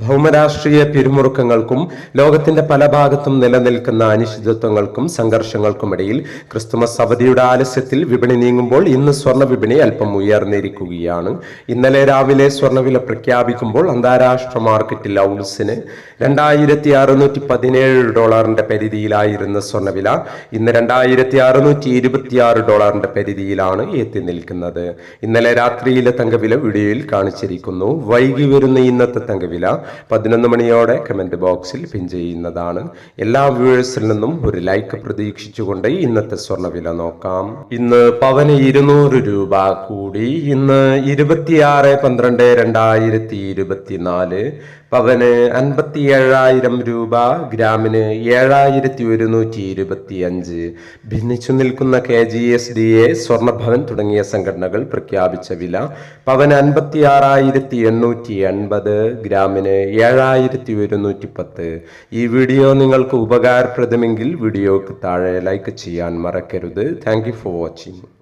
ഭൗമരാഷ്ട്രീയ പിരിമുറുക്കങ്ങൾക്കും ലോകത്തിന്റെ പല ഭാഗത്തും നിലനിൽക്കുന്ന അനിശ്ചിതത്വങ്ങൾക്കും സംഘർഷങ്ങൾക്കുമിടയിൽ ക്രിസ്തുമസ് അവധിയുടെ ആലസ്യത്തിൽ വിപണി നീങ്ങുമ്പോൾ ഇന്ന് സ്വർണ വിപണി അല്പം ഉയർന്നിരിക്കുകയാണ്. ഇന്നലെ രാവിലെ സ്വർണവില പ്രഖ്യാപിക്കുമ്പോൾ അന്താരാഷ്ട്ര മാർക്കറ്റിൽ ഔൺസിന് രണ്ടായിരത്തി അറുന്നൂറ്റി പതിനേഴ് ഡോളറിന്റെ പരിധിയിലായിരുന്ന സ്വർണവില ഇന്ന് രണ്ടായിരത്തി അറുന്നൂറ്റി ഇരുപത്തിയാറ് ഡോളറിന്റെ പരിധിയിലാണ് എത്തി നിൽക്കുന്നത്. ഇന്നലെ രാത്രിയിലെ തങ്കവില വീഡിയോയിൽ കാണിച്ചിരിക്കുന്നു. വൈകി വരുന്ന ഇന്നത്തെ തങ്കവില പതിനൊന്ന് മണിയോടെ കമന്റ് ബോക്സിൽ പിൻ ചെയ്യുന്നതാണ്. എല്ലാ വ്യൂവേഴ്സിൽ നിന്നും ഒരു ലൈക്ക് പ്രതീക്ഷിച്ചുകൊണ്ട് ഇന്നത്തെ സ്വർണവില നോക്കാം. ഇന്ന് പവന് ഇരുന്നൂറ് രൂപ കൂടി. ഇന്ന് ഇരുപത്തിയാറ് പന്ത്രണ്ട് രണ്ടായിരത്തി ഇരുപത്തിനാല്. പവന് അൻപത്തി ഏഴായിരം രൂപ ഗ്രാമിന് ഏഴായിരത്തി ഒരുന്നൂറ്റി ഇരുപത്തി അഞ്ച് ഭിന്നിച്ചു നിൽക്കുന്ന K G S D A സ്വർണഭവൻ തുടങ്ങിയ സംഘടനകൾ പ്രഖ്യാപിച്ച വില പവന് അൻപത്തി ആറായിരത്തി എണ്ണൂറ്റി എൺപത് ഗ്രാമിന് ഏഴായിരത്തി ഒരുന്നൂറ്റി പത്ത് ഈ വീഡിയോ നിങ്ങൾക്ക് ഉപകാരപ്രദമെങ്കിൽ വീഡിയോക്ക് താഴെ ലൈക്ക് ചെയ്യാൻ മറക്കരുത്. Thank you for watching